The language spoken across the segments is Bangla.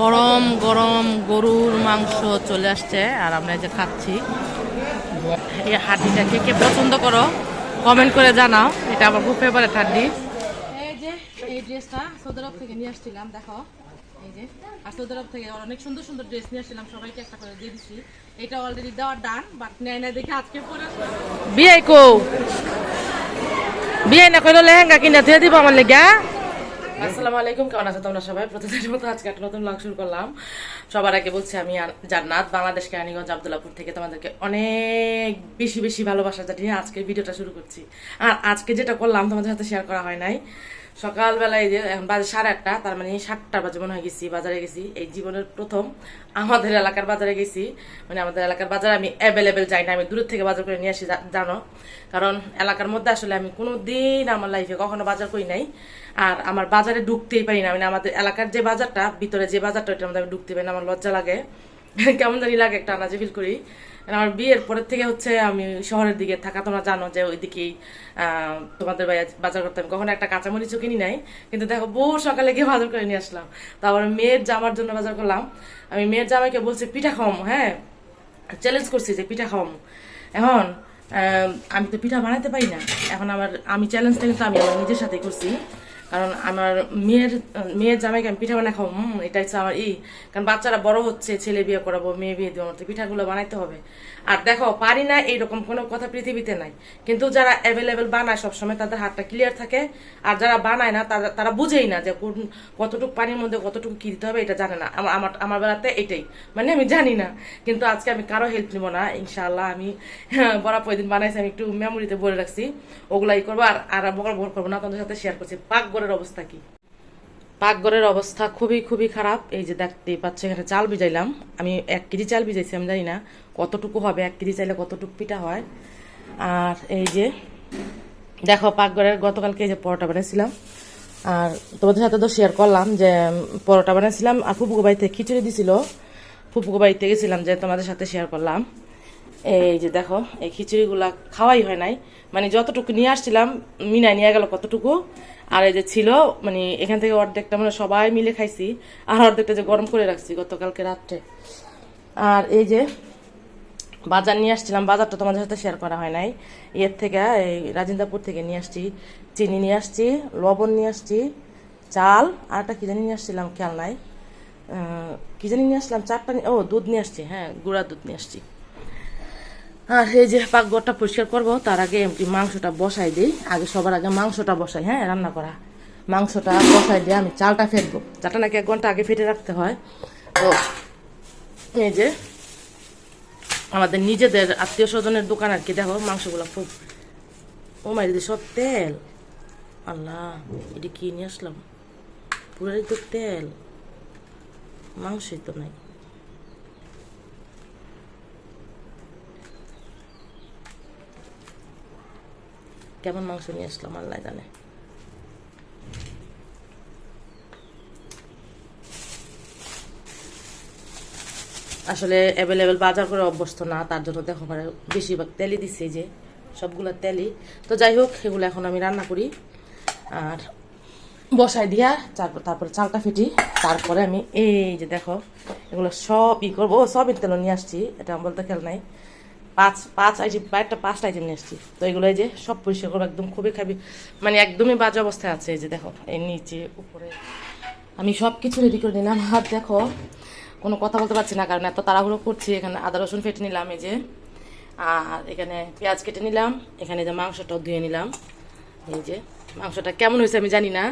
গরম গরম গরুর মাংস চলে আসছে আর আমরা যে খাচ্ছি। এই হাড্ডিটা কে কে পছন্দ করো কমেন্ট করে জানাও। এটা আমার খুব ফেভারিট হাড্ডি। এই যে এই ড্রেসটা সৌদি আরব থেকে নিয়ে আসছিলাম দেখো। এই যে আর সৌদি আরব থেকে অনেক সুন্দর সুন্দর ড্রেস নিয়ে আসছিলাম সবাইকে একটা করে দিয়ে এটা অলরেডি দেওয়ার ডান বাট নেয় না দেখে আজকে পরে বিয়ে কো। বিয়ে না কইলো লেহেঙ্গা কিনা দিয়ে দিব আমার লেগা আসসালামু আলাইকুম, কেমন আছো তোমরা সবাই? প্রতিদিনের মতো আজকে একটা নতুন ব্লগ শুরু করলাম। সবার আগে বলছি আমি জান্নাত, বাংলাদেশ কেরানীগঞ্জ আবদুল্লাপুর থেকে তোমাদেরকে অনেক বেশি বেশি ভালোবাসা জানিয়ে আজকে ভিডিওটা শুরু করছি। আর আজকে যেটা করলাম তোমাদের সাথে শেয়ার করা হয় নাই সকালবেলায় যে এখন বাজে সাড়ে আটটা, তার মানে সাতটা বাজে মনে হয় গেছি, বাজারে গেছি। এই জীবনের প্রথম আমাদের এলাকার বাজারে গেছি। মানে আমাদের এলাকার বাজারে আমি অ্যাভেলেবেল যাই না, আমি দূরের থেকে বাজার করে নিয়ে আসি জানো? কারণ এলাকার মধ্যে আসলে আমি কোনো দিন আমার লাইফে কখনো বাজার করি নাই। আর আমার বাজারে ঢুকতেই পারি না। মানে আমাদের এলাকার যে বাজারটা, ভিতরে যে বাজারটা, ওইটার মধ্যে আমি ঢুকতে পারি না, আমার লজ্জা লাগে। কেমন জানি লাগে একটা আনাজে ফিল করি। আমার বিয়ের পরের থেকে হচ্ছে আমি শহরের দিকে থাকা, তোমরা জানো যে ওইদিকেই তোমাদের বাজার করতে আমি কখনো একটা কাঁচামরিচও কিনি নাই। কিন্তু দেখো বহু সকালে গিয়ে বাজার করে নিয়ে আসলাম। তারপর মেয়ের জামার জন্য বাজার করলাম। আমি মেয়ের জামাইকে বলছি, পিঠা খাওয়াম হ্যাঁ? চ্যালেঞ্জ করছি যে, পিঠা খাওয়াম এখন আমি তো পিঠা বানাতে পারি না। এখন আমার আমি চ্যালেঞ্জটা কিন্তু আমি আমার নিজের সাথেই করছি। কারণ আমার মেয়ের মেয়ের জামাইকে আমি পিঠা বানাই খাব? এটা হচ্ছে আমার ই। কারণ বাচ্চারা বড় হচ্ছে, ছেলে বিয়ে করাবো, মেয়ে বিয়ে দেবো তো পিঠাগুলো বানাইতে হবে। আর দেখো, পারি না এইরকম কোনো কথা পৃথিবীতে নাই। কিন্তু যারা অ্যাভেলেবেল বানায় সবসময় তাদের হাতটা ক্লিয়ার থাকে। আর যারা বানায় না, তারা তারা বুঝেই না যে কোন কতটুকু পানির মধ্যে কতটুকু কি দিতে হবে, এটা জানে না। আমার আমার বেলাতে এটাই। মানে আমি জানি না। কিন্তু আজকে আমি কারও হেল্প নিব না। ইনশাআল্লাহ আমি বরাবর দিন বানাইছি, আমি একটু মেমোরিতে বলে রাখছি। ওগুলাই করব। আর আর বকর করব না। তোমাদের সাথে শেয়ার করছি। পাকঘরের অবস্থা কি? পাকঘরের অবস্থা খুবই খুবই খারাপ। এই যে দেখতে পাচ্ছ, এখানে চাল ভিজাইলাম। আমি এক কেজি চাল ভিজাইছি, আমি জানি না। কতটুকু হবে, এক কেজি চাইলে কতটুকু পিঠা হয়। আর এই যে, দেখো পাকঘরের গতকালকে এই যে পরোটা বানিয়েছিলাম। আর তোমাদের সাথে তো শেয়ার করলাম যে পরোটা বানিয়েছিলাম আর ফুপুকো বাড়িতে খিচুড়ি দিছিল। ফুপুকো বাড়িতে গেছিলাম যে, তোমাদের সাথে শেয়ার করলাম। এই যে দেখো, এই খিচুড়িগুলা খাওয়াই হয় নাই। মানে যতটুকু নিয়ে আসছিলাম, মিনায় নিয়ে গেল কতটুকু। আর এই যে ছিল মানে এখান থেকে অর্ধেকটা মানে সবাই মিলে খাইছি। আর অর্ধেকটা যে গরম করে রাখছি গতকালকে রাত্রে। আর এই যে বাজার নিয়ে আসছিলাম, বাজারটা তোমাদের সাথে শেয়ার করা হয় নাই। এর থেকে এই রাজিন্দাপুর থেকে নিয়ে আসছি, চিনি নিয়ে আসছি, লবণ নিয়ে আসছি, চাল, আর একটা কি জানি নিয়ে আসছিলাম, খেয়াল নাই। কি জানি নিয়ে আসলাম, চারটা ও, দুধ নিয়ে আসছি হ্যাঁ গুঁড়া দুধ নিয়ে আসছি। আর এই যে পাকঘরটা পরিষ্কার করব, তার আগে মাংসটা বসাই দিই। আগে সবার আগে মাংসটা বসাই হ্যাঁ রান্না করা। মাংসটা বসাই দিয়ে আমি চালটা ফেটবো চালটা নাকি এক ঘণ্টা আগে ফেটে রাখতে হয়। তো এই যে আমাদের নিজেদের আত্মীয় স্বজনের দোকান আর কি, দেখো মাংসগুলো খুব ও মাই দিদি সব তেল। আল্লাহ, এটি কি নিয়ে আসলাম? পুরাই তো তেল। মাংসই তো নাই। কেমন মাংস নিয়ে আসলাম, আল্লাহ জানে। আসলে অ্যাভেলেবেল বাজার করে অভ্যস্ত না, তার জন্য দেখো বেশিরভাগ তেলই দিচ্ছে যে, সবগুলো তেলই। তো যাই হোক, এগুলো এখন আমি রান্না করি। আর বসাই দিয়া তারপর তারপরে চালটা ফেটি, তারপরে আমি এই যে দেখো, এগুলো সব ই করব। ও সবই তেল নিয়ে আসছি, এটা আমার বলতে খেয়াল নাই। পাঁচ পাঁচ আইটেম একটা পাঁচটা আইটেম নিয়ে আসছি। তো এগুলো এই যে সব পরিষ্কার করব, একদম খুবই খাবি। মানে একদমই বাজে অবস্থায় আছে এই যে দেখো, এই নিচে, উপরে। আমি সব কিছু রেডি করে নিলাম। আর দেখো কোনো কথা বলতে পারছি না, কারণ এত তাড়াহুড়ো করছি। এখানে আদা, রসুন ফেটে নিলাম, এই যে। আর এখানে পেঁয়াজ কেটে নিলাম, এখানে যে মাংসটাও ধুয়ে নিলাম। এই যে, মাংসটা কেমন হয়েছে আমি জানি না,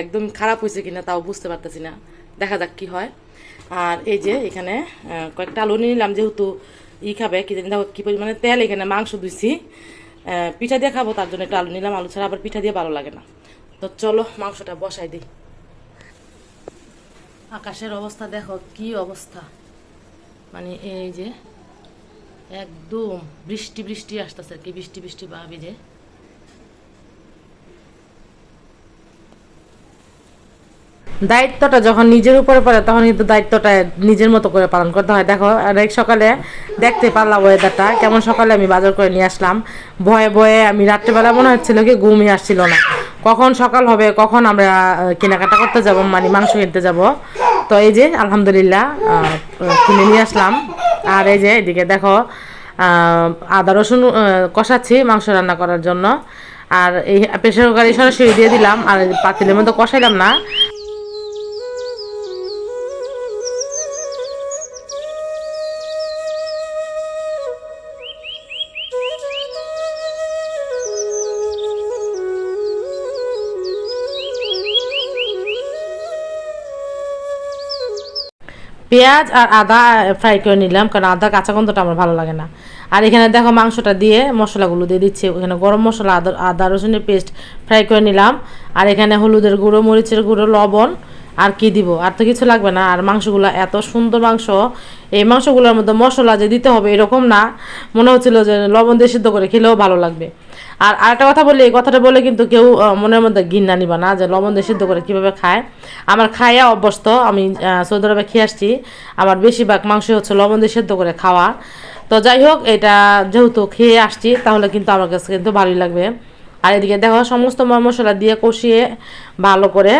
একদম খারাপ হয়েছে কিনা তাও বুঝতে পারতেছি না। দেখা যাক কি হয়। আর এই যে, এখানে কয়েকটা আলু নিয়ে নিলাম, যেহেতু ই খাবে, কি জানি দেখো কী পরিমাণে তেল, এখানে মাংস ধুইছি। পিঠা দিয়ে খাব, তার জন্য একটু আলু নিলাম, আলু ছাড়া আবার পিঠা দিয়ে ভালো লাগে না। তো চলো, মাংসটা বসাই দিই। আকাশের অবস্থা, দেখো কি অবস্থা। মানে এই যে একদম বৃষ্টি বৃষ্টি আসতেছে কি, বৃষ্টি বৃষ্টি ভাবি যে। দায়িত্বটা যখন নিজের উপরে পড়ে, তখন কিন্তু দায়িত্বটা নিজের মতো করে পালন করতে হয়। দেখো, অনেক সকালে দেখতে পারলাম ওয়েদারটা কেমন সকালে আমি বাজার করে নিয়ে আসলাম। ভয়ে ভয়ে আমি রাত্রেবেলা মনে হচ্ছিল কি ঘুমই আসছিল না। কখন সকাল হবে, কখন আমরা কেনাকাটা করতে যাব মানে মাংস কিনতে যাব। তো এই যে, আলহামদুলিল্লাহ কিনে নিয়ে আসলাম। আর এই যে, এদিকে দেখো আদা, রসুন কষাচ্ছি মাংস রান্না করার জন্য। আর এই প্রেশার কুকারে সরাসরি দিয়ে দিলাম, আর পাতিলের মধ্যে কষাইলাম না। পেঁয়াজ আর আদা ফ্রাই করে নিলাম, কারণ আদা কাঁচা গন্ধটা আমার ভালো লাগে না। আর এখানে দেখো মাংসটা দিয়ে মশলাগুলো দিয়ে দিচ্ছি। এখানে গরম মশলা, আদা আদা রসুনের পেস্ট ফ্রাই করে নিলাম। আর এখানে হলুদের গুঁড়ো, মরিচের গুঁড়ো, লবণ আর কি দিব? আর তো কিছু লাগবে না। আর মাংসগুলো এত সুন্দর মাংস, এই মাংসগুলোর মধ্যে মশলা যে দিতে হবে এরকম না। মনে হচ্ছিল যে লবণ দিয়ে সিদ্ধ করে খেলেও ভালো লাগবে। আর আরেকটা কথা বলি, এই কথাটা বলে কিন্তু কেউ মনের মধ্যে ঘিন্না নিবা না, যে লবণ দিয়ে সিদ্ধ করে কীভাবে খায়। আমার খাইয়া অভ্যস্ত, আমি সৌদি আরবে খেয়ে আসছি। আমার বেশিরভাগ মাংস হচ্ছে লবণ দিয়ে সিদ্ধ করে খাওয়া। তো যাই হোক, এটা যেহেতু খেয়ে আসছি, তাহলে কিন্তু আমার কাছে কিন্তু ভালোই লাগবে। আর এদিকে দেখো, সমস্ত মশলা দিয়ে কষিয়ে ভালো করে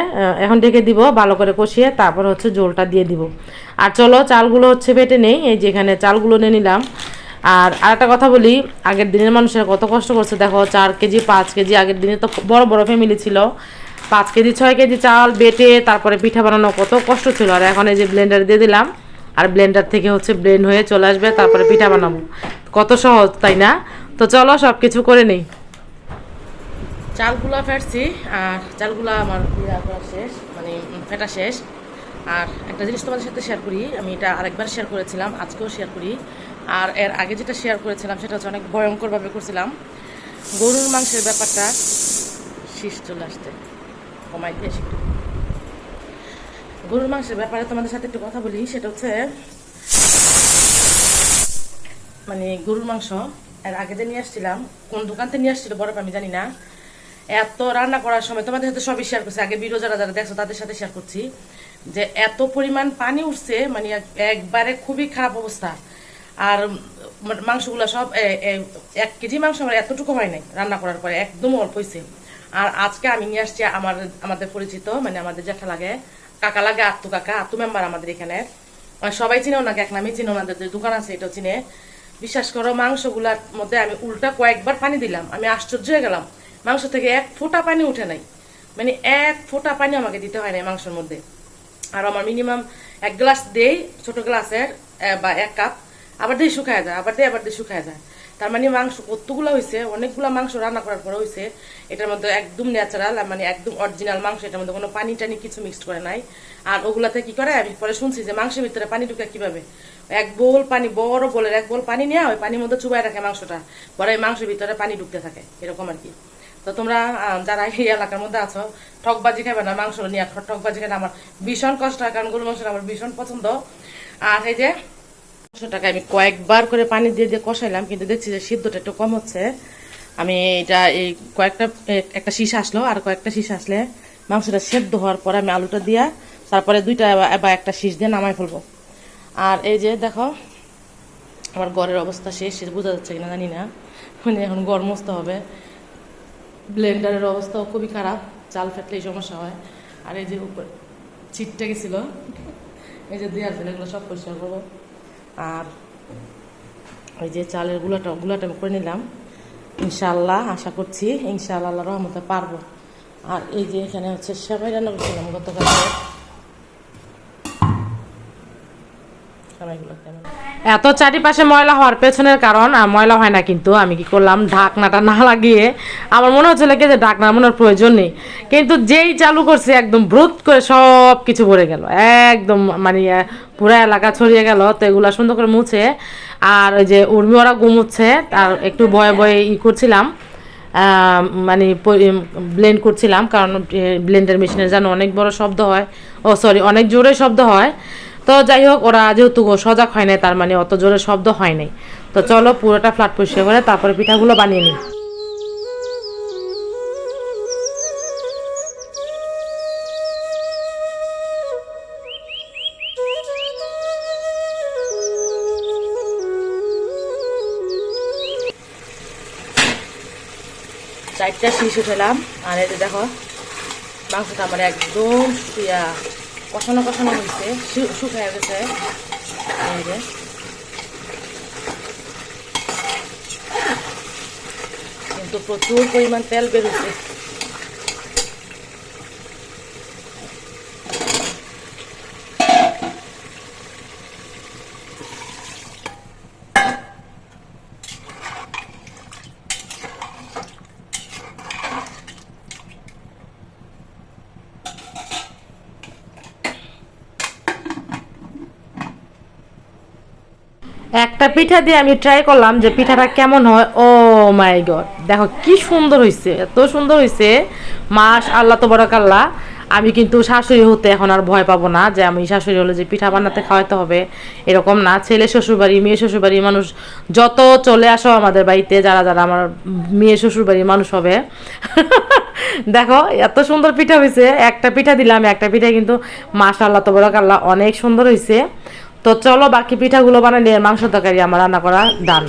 এখন ঢেকে দিব, ভালো করে কষিয়ে তারপর হচ্ছে ঝোলটা দিয়ে দিব। আর চলো, চালগুলো হচ্ছে বেটে নেই, এই যেখানে চালগুলো নিয়ে নিলাম। আর আরেকটা কথা বলি, আগের দিনের মানুষের কত কষ্ট করছে, দেখো, চার কেজি, পাঁচ কেজি, আগের দিনে তো বড় বড় ফ্যামিলি ছিল। পাঁচ কেজি, ছয় কেজি চাল, বেটে, তারপরে পিঠা বানানো, কত কষ্ট ছিল। আর এখন এই যে ব্লেন্ডার দিয়ে দিলাম, আর ব্লেন্ডার থেকে হচ্ছে ব্লেন্ড হয়ে চলে আসবে, তারপরে পিঠা বানাবো। কত সহজ, তাই না? তো চলো সব কিছু করে নেই। চালগুলা ফেটছি, আর চালগুলা আমার শেষ মানে ফেটা শেষ। আর একটা জিনিস তোমাদের সাথে শেয়ার করি, আমি এটা আরেকবার শেয়ার করেছিলাম, আজকেও শেয়ার করি। আর এর আগে যেটা শেয়ার করেছিলাম, সেটা হচ্ছে অনেক ভয়ঙ্করভাবে করছিলাম। গরুর মাংসের ব্যাপারটা শীষ চলে আসতে কমাই দিয়ে একটু গরুর মাংসের ব্যাপারে তোমাদের সাথে একটু কথা বলি, সেটা হচ্ছে মানে গরুর মাংস, এর আগে যে নিয়ে আসছিলাম, কোন দোকান থেকে নিয়ে আসছিল বরফ আমি জানি না। এত রান্না করার সময় তোমাদের সাথে সবই শেয়ার করছি, আগে ভিডিও যারা যারা দেখছ, তাদের সাথে শেয়ার করছি, যে এত পরিমাণ পানি উঠছে মানে একবারে খুবই খারাপ অবস্থা। আর মাংসগুলো সব এক কেজি মাংস আমার এতটুকু হয় নাই রান্না করার পরে, একদম অল্প হয়েছে আর আজকে আমি নিয়ে আসছি আমার, আমাদের পরিচিত মানে আমাদের জ্যাঠা লাগে, কাকা লাগে, আত্মু কাকা, আত্মু মেম্বার আমাদের এখানে। সবাই চিনে ওনাকে, এক নামে চিনে ওনাদের যে দোকান আছে এটা চিনে। বিশ্বাস করো, মাংসগুলার মধ্যে আমি উল্টা কয়েকবার পানি দিলাম, আমি আশ্চর্য হয়ে গেলাম। মাংস থেকে এক ফোঁটা পানি উঠে নাই। মানে এক ফোঁটা পানি আমাকে দিতে হয় না এই মাংসের মধ্যে। আর আমার মিনিমাম এক গ্লাস দেই, ছোট গ্লাসের বা এক কাপ। আবার দিয়ে শুকায় যায়, আবার দিয়ে আবার দিয়ে শুকায় যায়। তার মানে মাংস কতগুলো হয়েছে অনেকগুলো মাংস রান্না করার পরে হয়েছে এটার মধ্যে একদম ন্যাচারাল মানে একদম অরিজিনাল মাংস, এটার মধ্যে কোনো পানি টানি কিছু মিক্সড করে নাই। আর ওগুলাতে কি করে, আমি পরে শুনছি যে মাংসের ভিতরে পানি ঢুকে কীভাবে? এক বোল পানি, বড় বোলের এক বোল পানি নেওয়া ওই পানির মধ্যে চুবাই রাখে মাংসটা, পরে এই মাংসের ভিতরে পানি ঢুকতে থাকে, এরকম আর কি। তো তোমরা যারা এই এলাকার মধ্যে আছো ঠকবাজি খাবে না, মাংস নিয়ে ঠকবাজি খাবে আমার ভীষণ কষ্ট হয়, কারণ গরু মাংসটা আমার ভীষণ পছন্দ। আর এই যে মাংসটাকে আমি কয়েকবার করে পানি দিয়ে দিয়ে কষাইলাম, কিন্তু দেখছি যে সিদ্ধটা একটু কম হচ্ছে। আমি এটা এই কয়েকটা একটা শীষ আসলো, আর কয়েকটা শীষ আসলে মাংসটা সেদ্ধ হওয়ার পরে আমি আলুটা দিয়া তারপরে দুইটা বা- একটা শীষ দিয়ে নামাই ফেলব। আর এই যে দেখো, আমার ঘরের অবস্থা শেষ সেটা বোঝা যাচ্ছে কিনা জানি না। মানে এখন গরম মস্ত হবে। ব্লেন্ডারের অবস্থাও খুবই খারাপ চাল ফেটলেই সমস্যা হয়। আর এই যে উপর, ছিটটা গেছিল। এই যে দেওয়ার জন্য এগুলো সব পরিষ্কার করব। আর ওই যে চালের গুলাটা গুলাটা আমি করে নিলাম। ইনশাল্লাহ আশা করছি ইনশাআল্লাহ আল্লাহ রহমতে পারব। আর এই যে এখানে হচ্ছে সেবাই রান্না করছিলাম গতকাল। এত চারিপাশে ময়লা হওয়ার পেছনের কারণ ময়লা হয় না কিন্তু, আমি কি করলাম, ঢাকনাটা না লাগিয়ে, আমার মনে হচ্ছিল কি যে ঢাকনা মনের প্রয়োজন নেই। কিন্তু যেই চালু করছে, একদম ব্রুত করে সব কিছু ভরে গেল। একদম মানে পুরা এলাকা ছড়িয়ে গেল, তো এগুলা সুন্দর করে মুছে, আর ওই যে উর্মি ওরা গুমুচ্ছে তার একটু ভয়ে ভয়ে ই করছিলাম। মানে ব্লেন্ড করছিলাম, কারণ ব্লেন্ডার মেশিনের যেন অনেক বড় শব্দ হয়। ও সরি অনেক জোরে শব্দ হয়। তো যাই হোক ওরা যেহেতু সজাগ হয় নাই, তার মানে অত জোরে শব্দ হয় নাই। তো চলো পুরোটা ফ্ল্যাট পরিষ্কার করে তারপরে পিঠাগুলো বানিয়ে নিই। চারটা শীষ উঠেলাম আর যে দেখো, মাংসটা আমার একদম ইয়া কষানো কষানো হয়েছে শুকায় গেছে। কিন্তু প্রচুর পরিমাণ তেল বেরোচ্ছে একটা পিঠা দিয়ে আমি ট্রাই করলাম যে পিঠাটা কেমন হয়। ও মাই গড দেখো কি সুন্দর হয়েছে এত সুন্দর হয়েছে মাস আল্লাহ তো বড় কাল্লা আমি কিন্তু শাশুড়ি হতে এখন আর ভয় পাবো না যে আমি শাশুড়ি হলে যে পিঠা বানাতে খাওয়াতে হবে, এরকম না। ছেলে শ্বশুরবাড়ি, মেয়ে শ্বশুরবাড়ির মানুষ যত চলে আসো আমাদের বাড়িতে, যারা যারা আমার মেয়ে শ্বশুরবাড়ির মানুষ হবে। দেখো, এত সুন্দর পিঠা হয়েছে একটা পিঠা দিলাম, একটা পিঠা কিন্তু মাশাল্লাহ তো বড় কাল্লা অনেক সুন্দর হয়েছে তো চলো বাকি পিঠাগুলো বানালে মাংস তরকারি আমার রান্না করা ডান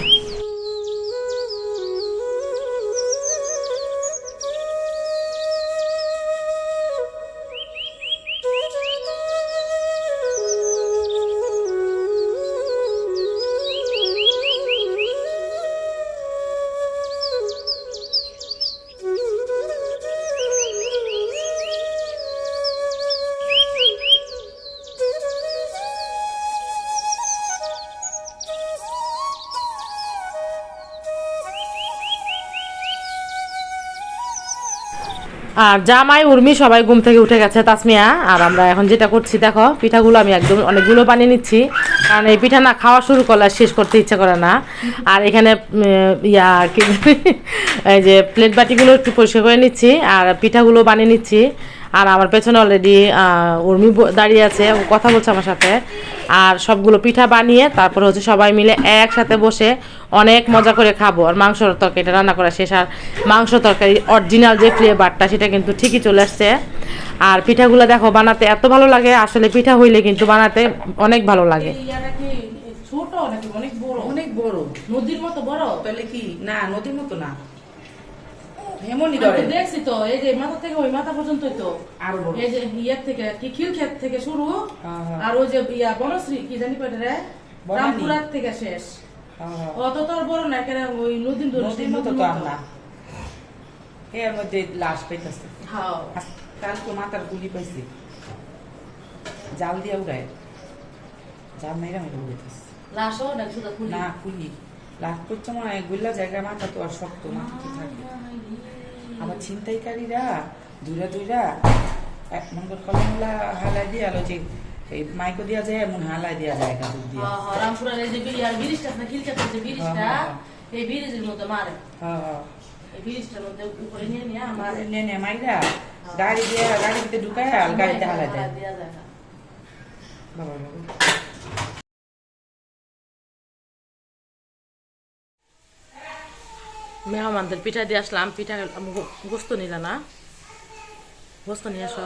আর জামাই, উর্মি সবাই ঘুম থেকে উঠে গেছে, তাসমিয়া। আর আমরা এখন যেটা করছি, দেখো, পিঠাগুলো আমি একদম অনেকগুলো বানিয়ে নিচ্ছি। কারণ এই পিঠা না খাওয়া শুরু করলে শেষ করতে ইচ্ছে করে না। আর এখানে ইয়া, কি এই যে প্লেট বাটিগুলো একটু পরিষ্কার করে নিচ্ছি, আর পিঠাগুলো বানিয়ে নিচ্ছি। আর আমার পেছনে অলরেডি উর্মি দাঁড়িয়ে আছে কথা বলছে আমার সাথে। আর সবগুলো পিঠা বানিয়ে তারপরে হচ্ছে সবাই মিলে একসাথে বসে অনেক মজা করে খাব। আর মাংসর তরকারিটা রান্না করা শেষ। আর মাংস তরকারি অরিজিনাল যে ফ্লেভারটা সেটা কিন্তু ঠিকই চলে আসছে। আর পিঠাগুলো দেখো বানাতে এত ভালো লাগে আসলে পিঠা হইলে কিন্তু বানাতে অনেক ভালো লাগে। ছোট নাকি অনেক বড়? অনেক বড়। নদীর মতো বড়? তাহলে কি? না নদীর মতো না। এমনই ধরে। দেখছি তো এই যে মাথা থেকে ওই মাথা পর্যন্তই তো। আরও এই যে ইয়ের থেকে কি খিল থেকে শুরু? হ্যাঁ, হ্যাঁ। আর ওই যে ইয়া বনশ্রী কি জানি পেটে রামপুরার থেকে শেষ। অত তোর বড় না কেন ওই নদীর নদীর মতো তো না। এর মধ্যে লাশ পাইতেছে। হ্যাঁ। কালকে মাথার গুলি পাইছি। জাল দিয়া উড়ায়। জাল মেরা মেরা উড়াইতেছে। লাশও না শুধু না কুলি লাশ করছে মনে হয় গুল্লা জায়গায় মাথা তো আর শক্ত মাথা তো থাকে। আবার ছিনতাইকারীরা দূরা দূরা এক নম্বর কলমলা হালাই দিয়া আলো যে এই মাইকো দিয়া যায় এমন হালাই দিয়া যায় গাদুর দিয়া। হ্যাঁ, হ্যাঁ, রামপুরার এই যে বিরিয়ার ব্রিজটা আছে না হ্যাঁ, হ্যাঁ, এই ব্রিজের মধ্যে মারে। হ্যাঁ হ্যাঁ। এই মধ্যে উপরে নিয়ে নিয়ে মারে নে নে মাইরা গাড়ি দিয়ে গাড়িতে ঢুকায় আর গাড়িতে হালাই দেয়। দেয়া যায়। না। বাবা বাবা। মেহমানদের পিঠা দিয়ে আসলাম। পিঠা গোস্ত নিলা না? গোস্ত নিয়ে আসো।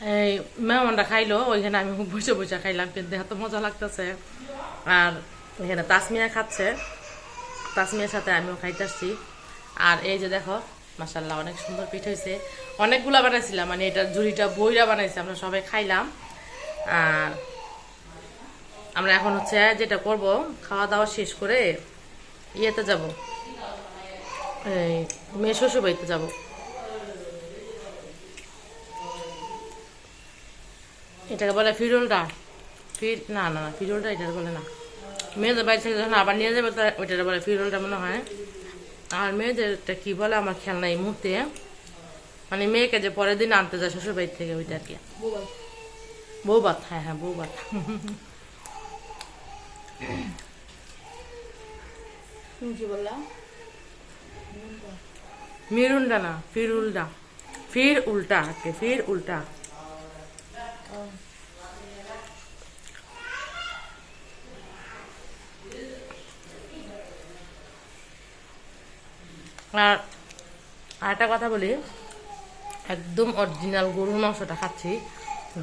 এই মেহমানরা খাইলো, ওইখানে আমি বসে বসে খাইলাম, কিন্তু এত মজা লাগতেছে। আর এখানে তাসমিয়া খাচ্ছে। তাসমিয়ার সাথে আমিও খাইতেছি। আর এই যে দেখো মাসাল্লাহ অনেক সুন্দর পিঠ হয়েছে অনেকগুলা বানাইছিলাম মানে এটা ঝুড়িটা বইরা বানাইছি, আমরা সবাই খাইলাম। আর আমরা এখন হচ্ছে যেটা করব খাওয়া দাওয়া শেষ করে ইয়েতে যাব। এই মেয়ে শ্বশুর বাড়িতে যাব। এটাকে বলে ফিরোলটা। ফির না না না ফিরোলটা এটাকে বলে না। মেয়েদের বাড়ি থেকে যখন আবার নিয়ে যাবে তা- ওইটাকে বলে ফিরোলটা মনে হয়। আর মেয়েদেরটা কি বলে আমার খেয়াল নাই এই মুহূর্তে। মানে মেয়েকে যে পরের দিন আনতে যায় শ্বশুর বাড়ি থেকে ওইটা আর কি। বৌবাত হ্যাঁ হ্যাঁ তুমি কি বললা? মিরুলটা না ফির উল্টা ফির উল্টা কে ফির উল্টা। আর আরেকটা কথা বলি। একদম অরিজিনাল গরুর মাংসটা খাচ্ছি।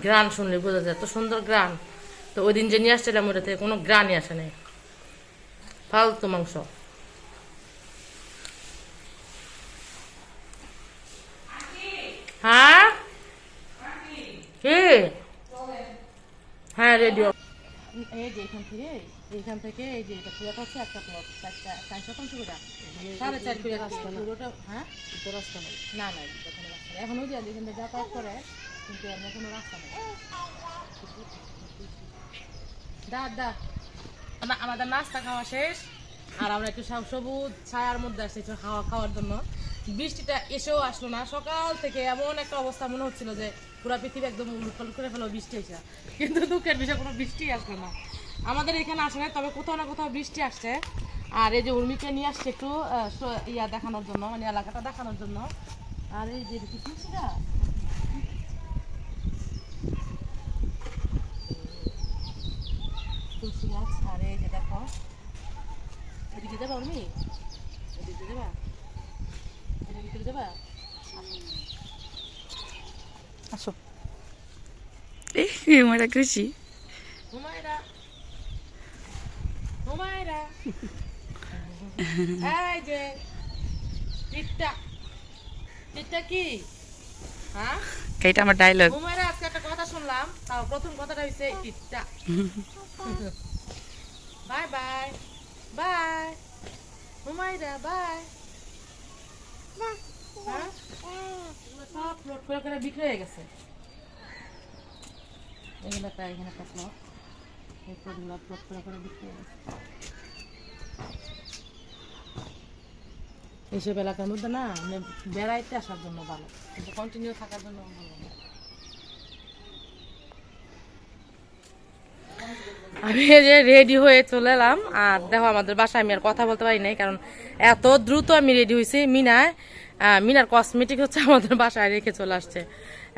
গ্রান শুনলে বোঝা যায়, এত সুন্দর গ্রান তো ওই দিন যে নিয়ে আসছিলাম ওটা থেকে কোনো গ্রানই আসে নাই। ফালতু মাংস। হ্যাঁ? হ্যাঁ। রেডিও এই যে এখান থেকে এইখান থেকে এই যে এটা পুরোটা হচ্ছে একটা প্লট চারটা চার শতাংশ করে সাড়ে চার করে পুরোটা হ্যাঁ? রাস্তা নেই না না কোনো রাস্তা নেই এখন ওই যে যেখান থেকে যাতায়াত করে কিন্তু এমনি কোনো রাস্তা নেই দা দা। আমাদের নাস্তা খাওয়া শেষ। আর আমরা একটু সব সবুজ ছায়ার মধ্যে আসছি একটু খাওয়া খাওয়ার জন্য। বৃষ্টিটা এসেও আসলো না। সকাল থেকে এমন একটা অবস্থা মনে হচ্ছিল যে পুরো পৃথিবী একদম উলটপাল করে ফেলো, বৃষ্টি এসে কিন্তু দুঃখের বিষয়, কোনো বৃষ্টি আসলো না। আমাদের এখানে আসে না তবে কোথাও না কোথাও বৃষ্টি আসছে। আর এই যে উর্মিকে নিয়ে আসছে একটু ইয়া দেখানোর জন্য মানে এলাকাটা দেখানোর জন্য। আর এই যে কি যে দেখো। এদিকে যাবা উর্মি? এদিকে এদিকে যাবা? আসো। এই মারা খুশি এই যে টিকটা টিকটা কি? হ্যাঁ? আমার ডায়লগ হুমায়রা আজকে একটা কথা শুনলাম। তাও প্রথম কথাটা হচ্ছে ইটটা বাই বাই। বাই। হুমায়রা বাই। হ্যাঁ? সব বিক্রি হয়ে গেছে। এখানে বিক্রি হয়ে গেছে। এলাকার মধ্যে না মানে বেড়াইতে আসার জন্য ভালো। কিন্তু কন্টিনিউ থাকার জন্য ভালো না। আমি যে রেডি হয়ে চলে এলাম। আর দেখো, আমাদের বাসায় আমি আর কথা বলতে পারি নাই, কারণ এত দ্রুত আমি রেডি হয়েছি। মিনায় মিনার কসমেটিক হচ্ছে আমাদের বাসায় রেখে চলে আসছে।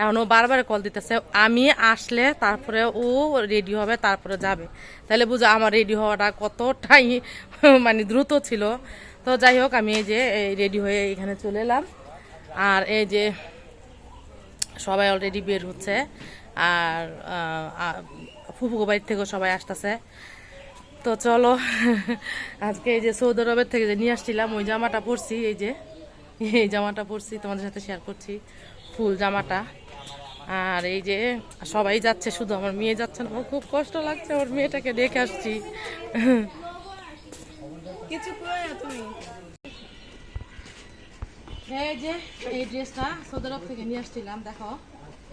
এখন ও বারবার কল দিতেছে, আমি আসলে তারপরে ও রেডি হবে, তারপরে যাবে। তাহলে বুঝো, আমার রেডি হওয়াটা কত কতটাই মানে দ্রুত ছিল। তো যাই হোক, আমি এই যে রেডি হয়ে এখানে চলে এলাম। আর এই যে, সবাই অলরেডি বের হচ্ছে। আর ফুফুকো বাড়ির থেকেও সবাই আসতেছে। তো চলো আজকে এই যে সৌদি আরবের থেকে যে নিয়ে আসছিলাম ওই জামাটা পরছি এই যে এই জামাটা পরছি তোমাদের সাথে শেয়ার করছি ফুল জামাটা। আর এই যে সবাই যাচ্ছে শুধু আমার মেয়ে যাচ্ছে না খুব কষ্ট লাগছে আমার মেয়েটাকে দেখে আসছি। কিছু তুমি? এই যে এই ড্রেসটা সৌদি আরব থেকে নিয়ে আসছিলাম দেখো।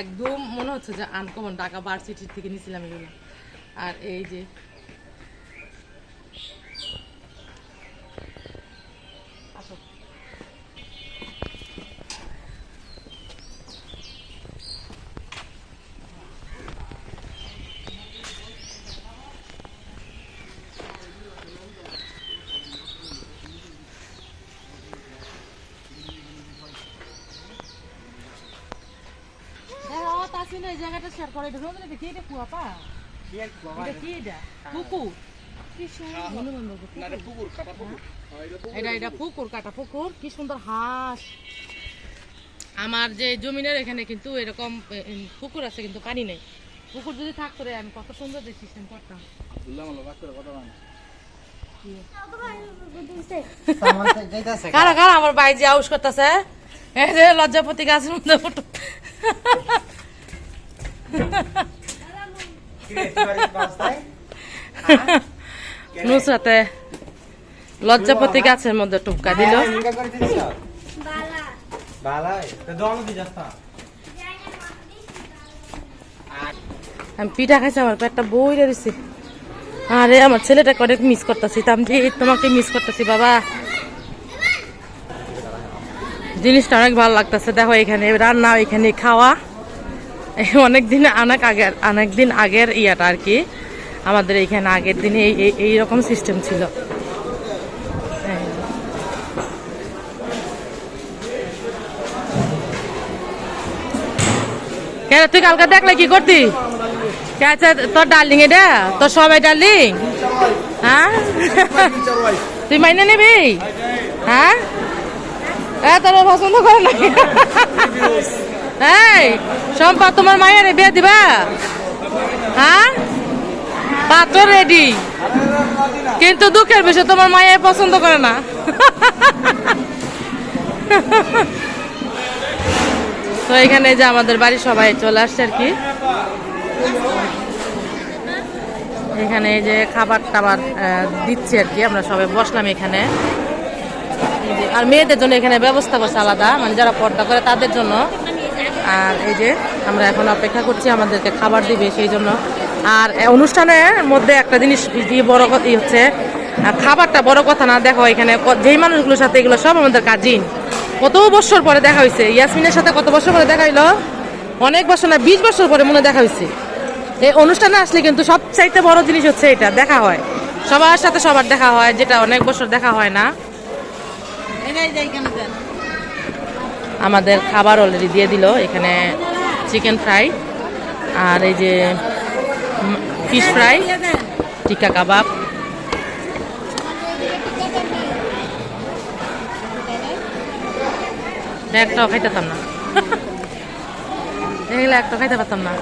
একদম মনে হচ্ছে যে আনকমন ঢাকা ভার্সিটির থেকে নিয়েছিলাম এগুলো। আর এই যে আসো। দেখো তাসিন এই জায়গাটা শেয়ার করে রোজ এটা কি এটা কুয়াপা এটা কি এটা? পুকুর। বন্ধু-বান্ধব পুকুর। এটা এটা পুকুর। কাটা পুকুর। কি সুন্দর হাঁস। আমার যে জমিনের এখানে কিন্তু এরকম পুকুর আছে কিন্তু পানি নেই। পুকুর যদি থাকতো রে আমি কত সুন্দর যে সিস্টেম করতাম। কারা কারা আমার যে আউস করতেছে? এই যে লজ্জাপতি গাছের মধ্যে নুসরাতে লজ্জাপতি গাছের মধ্যে টুপকা দিল। আমি পিঠা খাইছি আমার পেটটা বই দিছি। আরে আমার ছেলেটাকে অনেক মিস করতেছি তামজি তোমাকে মিস করতেছি বাবা। জিনিসটা অনেক ভালো লাগতেছে। দেখো এখানে রান্না এখানে খাওয়া। অনেক দিন অনেক আগের অনেক দিন আগের ইয়াটা আর কি। আমাদের এইখানে আগের দিনে এই, এই- এইরকম সিস্টেম ছিল। হ্যাঁ। তুই কালকে দেখলে কি করতি? আছে তোর ডার্লিং এটা? তোর সবাই ডার্লিং হ্যাঁ? তুই মাইনে নিবি? হ্যাঁ? তোর পছন্দ করে না? এই সম্পা তোমার মায়ের বিয়ে দিবা? হ্যাঁ? পাত্র রেডি কিন্তু দুঃখের বিষয়, তোমার মায়ে পছন্দ করে না। তো এখানে যে আমাদের বাড়ি সবাই চলে আসছে আর কি। এখানে এই যে খাবার টাবার দিচ্ছে আর কি, আমরা সবাই বসলাম এখানে। আর মেয়েদের জন্য এখানে ব্যবস্থা করছে আলাদা মানে যারা পর্দা করে তাদের জন্য। আর এই যে আমরা এখন অপেক্ষা করছি আমাদেরকে খাবার দিবে সেই জন্য। আর অনুষ্ঠানের মধ্যে একটা জিনিস কি বড় কথা হচ্ছে খাবারটা বড় কথা না, দেখো এখানে যেই মানুষগুলোর সাথে এগুলো সব আমাদের কাজিন কত বছর পরে দেখা হয়েছে? ইয়াসমিনের সাথে কত বছর পরে দেখা হইল? অনেক বছর না, বিশ বছর পরে মনে দেখা হয়েছে। এই অনুষ্ঠানে আসলে কিন্তু সবচাইতে বড় জিনিস হচ্ছে এটা, দেখা হয়। সবার সাথে সবার দেখা হয়, যেটা অনেক বছর দেখা হয় না। আমাদের খাবার অলরেডি দিয়ে দিল এখানে চিকেন ফ্রাই আর এই যে ফিশ ফ্রাই টিক্কা কাবাব একটাও খাইতেতাম না। এগুলো একটা খাইতে পারতাম না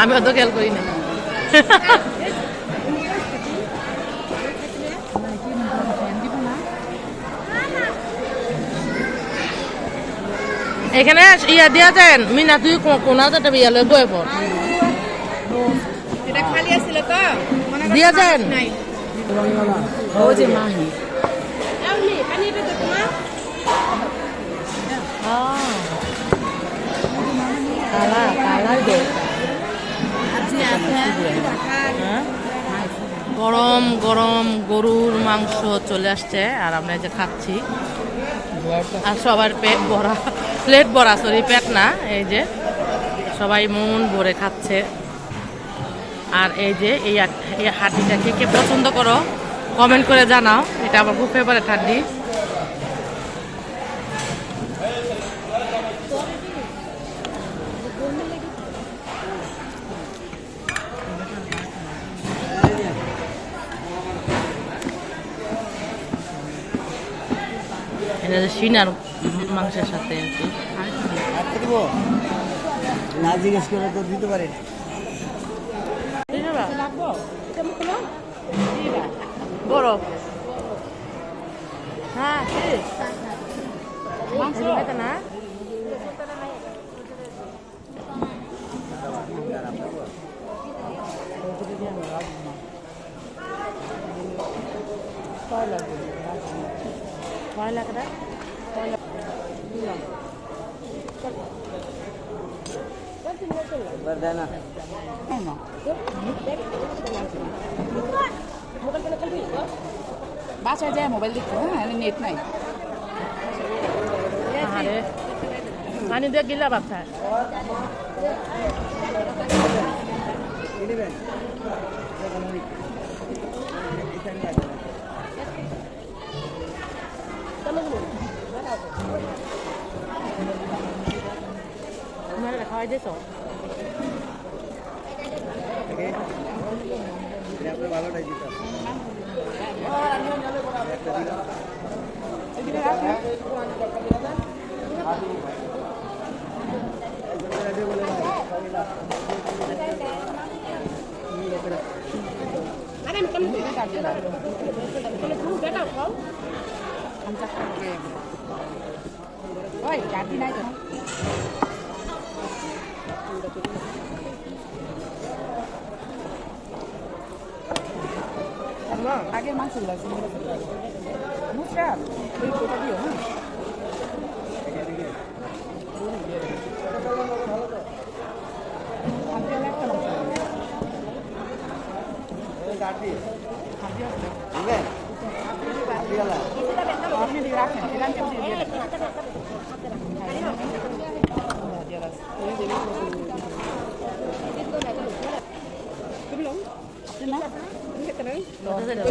আমি অত খেয়াল করি না এখানে ইয়া দিয়া দেন মিনা তুই কোন হাজারটা বিয়া লয় বয়ে পর এটা খালি আছিল তো দিয়া দেন। ও যে মাহি। কালা দে? গরম গরম গরুর মাংস চলে আসছে আর আমরা এই যে খাচ্ছি। আর সবার পেট ভরা প্লেট ভরা সরি পেট না, এই যে সবাই মন ভরে খাচ্ছে। আর এই যে এই হাড্ডিটা কে কে পছন্দ করো কমেন্ট করে জানাও, এটা আমার খুব ফেভারেট হাড্ডি। এটা যে সিনার মাংসের সাথে আর কি। না জিজ্ঞেস করে তো দিতে পারি হ্যাঁ মাংস। না? না। এবার দেয় না। বাসায় যায় মোবাইল দেখতে হ্যাঁ নেট নাই। পানি দিয়ে গিলা বাচ্চায় খাওয়াই দিয়েছ আরে আমি তুমি বেটা খাও ওই গাড়ি নাই তো। আগে মাংস লাগছে মুসরাত ওই কোটা দিও হ্যাঁ। আপনি রাখেন। แล้ว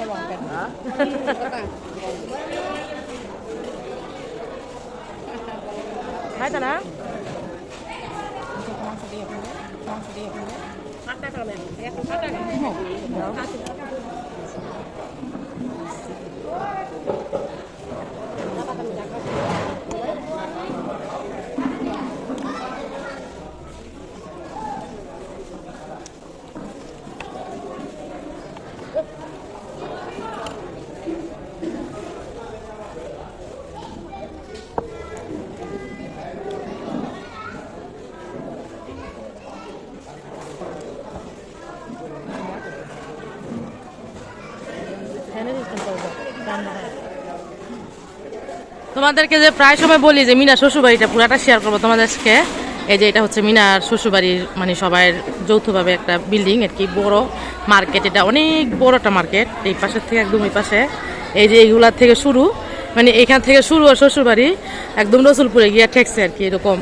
จะลองกันนะได้จ้ะนะลองเสดียบดูลองเสดียบดูพักได้ประมาณเอ๊ะพักได้หกเดี๋ยว তোমাদেরকে যে প্রায় সময় বলি যে মিনা শ্বশুরবাড়িটা পুরাটা শেয়ার করব তোমাদেরকে এই যে এটা হচ্ছে মিনার শ্বশুরবাড়ির মানে সবাই যৌথভাবে একটা বিল্ডিং আর কি বড় মার্কেট এটা অনেক বড় একটা মার্কেট এই পাশের থেকে একদম এই পাশে। এই যে এইগুলার থেকে শুরু মানে এখান থেকে শুরু আর শ্বশুরবাড়ি একদম রসুলপুরে গিয়ে ঠেকছে আর কি এরকম।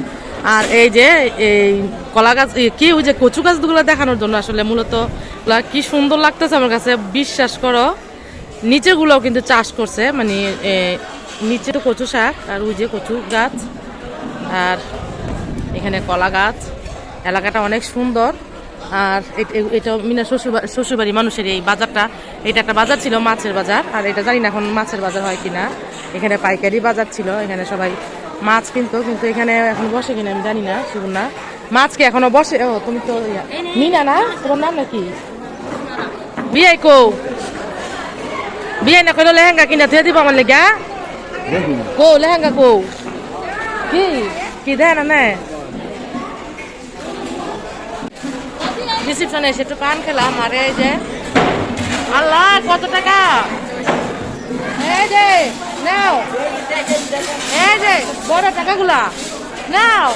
আর এই যে এই কলা গাছ কি ওই যে কচু গাছগুলো দেখানোর জন্য আসলে মূলত কি সুন্দর লাগতেছে আমার কাছে, বিশ্বাস করো। নিচেগুলোও কিন্তু চাষ করছে মানে নিচে তো কচু শাক আর ওই যে কচু গাছ আর এখানে কলা গাছ। এলাকাটা অনেক সুন্দর। আর এটা মিনা শ্বশুর শ্বশুরবাড়ি মানুষের এই বাজারটা। এটা একটা বাজার ছিল মাছের বাজার। আর এটা জানি না এখন মাছের বাজার হয় কিনা। এখানে পাইকারি বাজার ছিল এখানে সবাই মাছ কিনতো। কিন্তু এখানে এখন বসে কিনা আমি জানি না শিবুর না। মাছ কি এখনও বসে? ও তুমি তো মিনা না? তোমার নাম নাকি? বিয়াই কৌ বিয়ে না করলে লেহেঙ্গা কিনা থুয়ে দিব আমার লেগা কো লেহেঙ্গা কো কি কি দেয় না রিসিপশনে এসে একটু পান খেলাম আর এই যে আল্লাহ কত টাকা এই যে নাও এই যে বড় টাকাগুলা নাও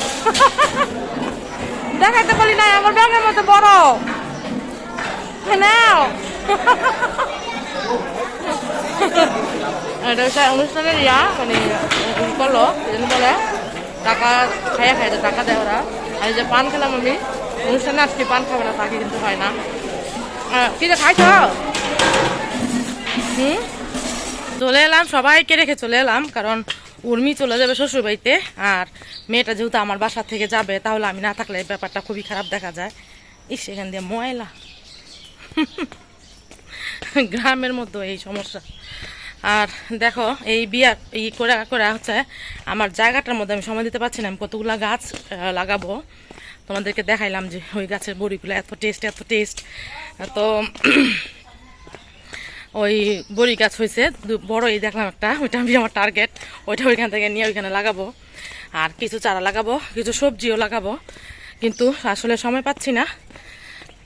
দেখাতে পারি না আমার ব্যাগের মতো বড় নাও এটা অনুষ্ঠানের ইয়া মানে করল যেন বলে, টাকা খাইয়া খাইতে টাকা দেয় ওরা। আর যে পান খেলাম আমি, অনুষ্ঠানে আজকে পান খাবে না তাকে কিন্তু হয় না। কি যে খাইছ? হুম? চলে এলাম, সবাইকে রেখে চলে এলাম, কারণ উর্মি চলে যাবে শ্বশুরবাড়িতে, আর মেয়েটা যেহেতু আমার বাসা থেকে যাবে, তাহলে আমি না থাকলে ব্যাপারটা খুবই খারাপ দেখা যায়। ইস, এখান দিয়ে ময়লা। গ্রামের মধ্যে এই সমস্যা। আর দেখো, এই বিয়া এই করে করে হচ্ছে, আমার জায়গাটার মধ্যে আমি সময় দিতে পারছি না, আমি কতগুলা গাছ লাগাবো। তোমাদেরকে দেখাইলাম যে ওই গাছের বড়িগুলো এত টেস্ট এত টেস্ট তো ওই বড়ি গাছ হয়েছে, দু- বড় এই দেখলাম একটা, ওইটা আমি আমার টার্গেট ওইটা ওইখান থেকে নিয়ে ওইখানে লাগাবো। আর কিছু চারা লাগাবো, কিছু সবজিও লাগাবো। কিন্তু আসলে সময় পাচ্ছি না।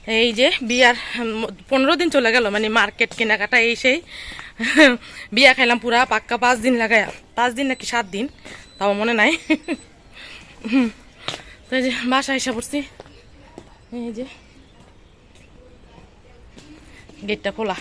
এই যে বিয়ার পনেরো দিন চলে গেল মানে মার্কেট কেনাকাটা এই সেই। বিয়া খাইলাম পুরা, পাক্কা পাঁচ দিন লাগায়া। পাঁচ দিন নাকি সাত দিন, তাও মনে নাই। তো এই যে বাসা এসে পড়ছি। এই যে। গেটটা খোলা।